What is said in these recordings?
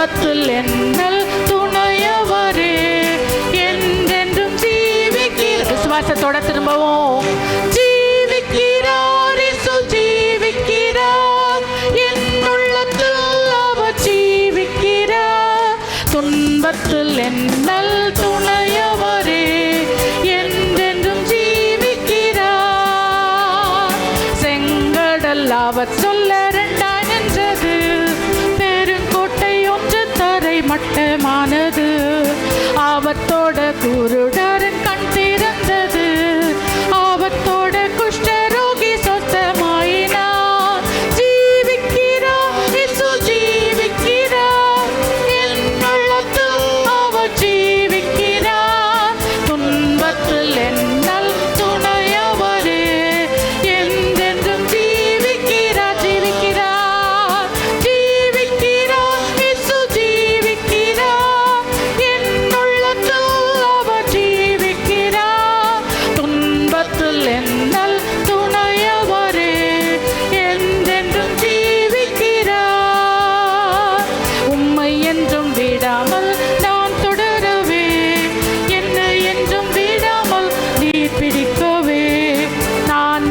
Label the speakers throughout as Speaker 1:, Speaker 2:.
Speaker 1: பற்றல் என்னல் துணையவரே. என்றென்றும் ஜீவிக்கிற விசுவாசத்தோட திரும்பவும். ஜீவிக்கிறார் ஜீவிக்கிறார். என் உள்ளத்தில் அவர் ஜீவிக்கிறார். துன்பத்தில் என்னல் துணையவரே. என்றென்றும் ஜீவிக்கிறார். செங்கடல் அவர் சொல்ல ரெண்டாய் நின்றது. மட்டமானது. ஆபத்தோட குருடரின்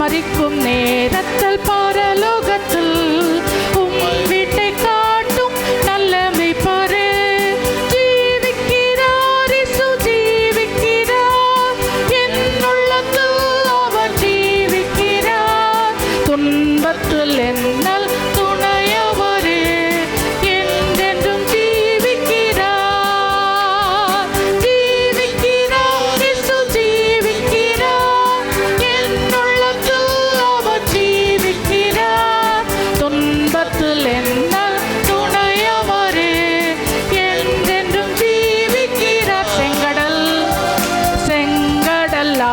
Speaker 1: மறிக்கும் நேரத்தில் பரலோகத்தில்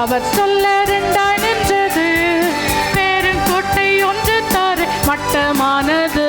Speaker 1: அவர் சொல்ல ரெண்டாய் நின்றது பேரன் கோட்டை ஒன்று தாறு மட்டமானது.